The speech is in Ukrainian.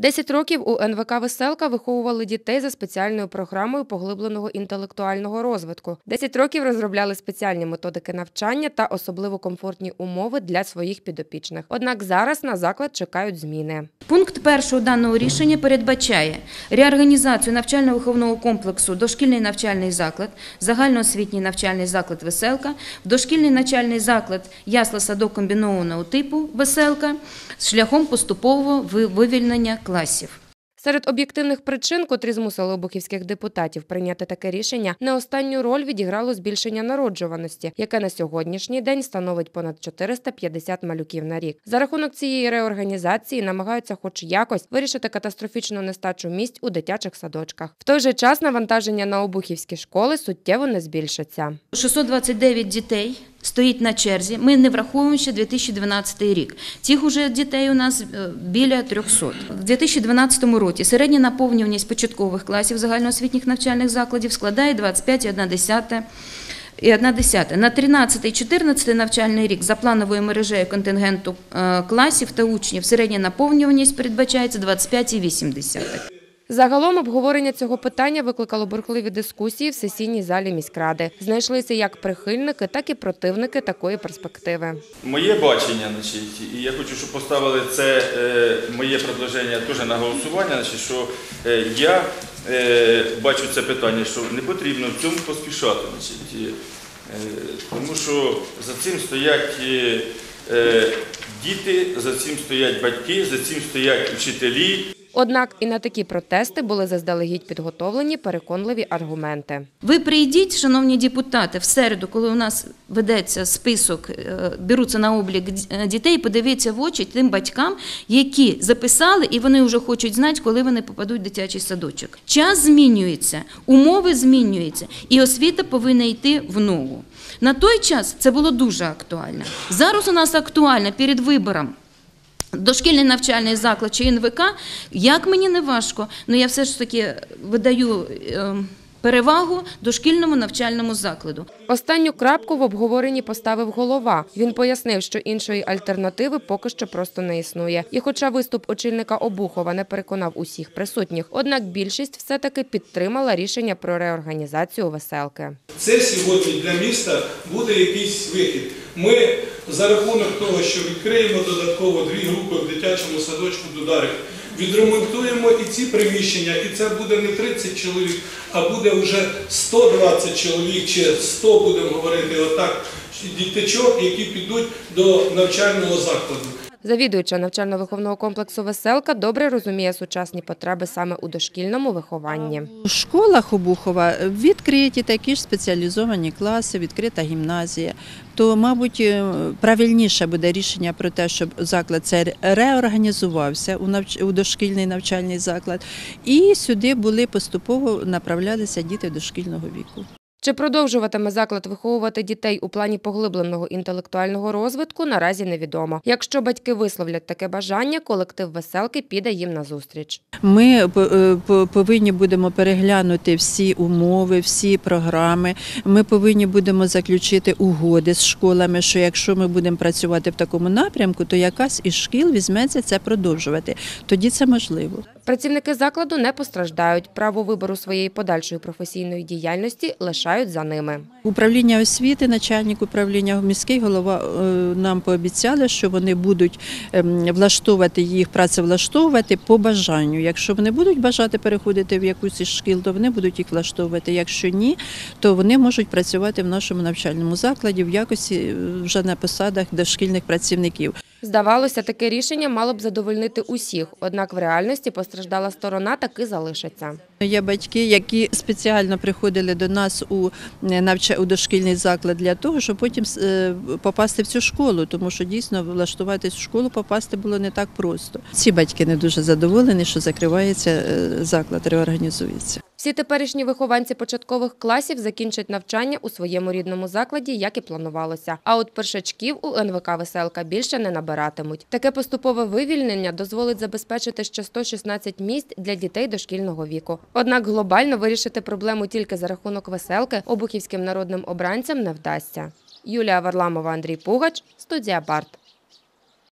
Десять років у НВК Веселка виховували дітей за спеціальною програмою поглибленого інтелектуального розвитку. Десять років розробляли спеціальні методики навчання та особливо комфортні умови для своїх підопічних. Однак зараз на заклад чекають зміни. Пункт першого даного рішення передбачає реорганізацію навчально-виховного комплексу дошкільний навчальний заклад, загальноосвітній навчальний заклад «Веселка», дошкільний навчальний заклад ясла-садок комбінованого типу «Веселка» з шляхом поступового вивільнення класів. Серед об'єктивних причин, котрі змусили обухівських депутатів прийняти таке рішення, не останню роль відіграло збільшення народжуваності, яке на сьогоднішній день становить понад 450 малюків на рік. За рахунок цієї реорганізації намагаються, хоч якось, вирішити катастрофічну нестачу місць у дитячих садочках. В той же час навантаження на обухівські школи суттєво не збільшиться. 629 дітей стоїть на черзі. Ми не враховуємо ще 2012 рік. Цих уже дітей у нас е, біля 300. В 2012 році середня наповнюваність початкових класів загальноосвітніх навчальних закладів складає 25,1 і 1 десята. На 13-14 навчальний рік за плановою мережею контингенту е, класів та учнів середня наповнюваність передбачається 25,8. Загалом обговорення цього питання викликало бурхливі дискусії в сесійній залі міськради. Знайшлися як прихильники, так і противники такої перспективи. Моє бачення, значить, і я хочу, щоб поставили це е, моє предложення теж на голосування, значить, що е, я е, бачу це питання, що не потрібно в цьому поспішати. Значить, тому що за цим стоять діти, за цим стоять батьки, за цим стоять вчителі. Однак і на такі протести були заздалегідь підготовлені переконливі аргументи. Ви прийдіть, шановні депутати, в середу, коли у нас ведеться список, е, беруться на облік е, дітей, подивіться в очі тим батькам, які записали, і вони вже хочуть знати, коли вони попадуть в дитячий садочок. Час змінюється, умови змінюються, і освіта повинна йти в ногу. На той час це було дуже актуально. Зараз у нас актуально перед вибором. Дошкільний навчальний заклад чи НВК, як мені не важко, але я все ж таки видаю е, перевагу дошкільному навчальному закладу. Останню крапку в обговоренні поставив голова. Він пояснив, що іншої альтернативи поки що просто не існує. І хоча виступ очільника Обухова не переконав усіх присутніх, однак більшість все-таки підтримала рішення про реорганізацію веселки. Це сьогодні для міста буде якийсь вихід. Ми за рахунок того, що відкриємо додатково дві групи в дитячому садочку Дударик, відремонтуємо і ці приміщення, і це буде не 30 чоловік, а буде вже 120 чоловік чи 100, будемо говорити отак, діточок, які підуть до навчального закладу. Завідуюча навчально-виховного комплексу Веселка добре розуміє сучасні потреби саме у дошкільному вихованні. У школах Обухова відкриті такі ж спеціалізовані класи, відкрита гімназія. То, мабуть, е, правильніше буде рішення про те, щоб заклад цей реорганізувався у навч... у дошкільний навчальний заклад, і сюди були поступово направлялися діти дошкільного віку. Чи продовжуватиме заклад виховувати дітей у плані поглибленого інтелектуального розвитку, наразі невідомо. Якщо батьки висловлять таке бажання, колектив веселки піде їм назустріч. Ми е, по- повинні будемо переглянути всі умови, всі програми. Ми повинні будемо заключити угоди з школами, що якщо ми будемо працювати в такому напрямку, то якась із шкіл візьметься це продовжувати. Тоді це можливо. Працівники закладу не постраждають. Право вибору своєї подальшої професійної діяльності лишають за ними. Управління освіти, начальник управління, міський голова е, нам пообіцяли, що вони будуть ем, влаштовувати їх, працевлаштовувати по бажанню. Якщо вони будуть бажати переходити в якусь із шкіл, то вони будуть їх влаштовувати. Якщо ні, то вони можуть працювати в нашому навчальному закладі в якості е, вже на посадах дошкільних працівників. Здавалося, таке рішення мало б задовольнити усіх, однак в реальності постраждала сторона таки залишиться. Є батьки, які спеціально приходили до нас у е, навча у дошкільний заклад для того, щоб потім е, попасти в цю школу, тому що дійсно влаштуватись в школу попасти було не так просто. Ці батьки не дуже задоволені, що закривається е, заклад, реорганізується. Всі теперішні вихованці початкових класів закінчать навчання у своєму рідному закладі, як і планувалося. А от першачків у НВК «Веселка» більше не набиратимуть. Таке поступове вивільнення дозволить забезпечити ще 116 місць для дітей дошкільного віку. Однак глобально вирішити проблему тільки за рахунок «Веселки» обухівським народним обранцям не вдасться. Юлія Варламова, Андрій Пугач, студія Барт.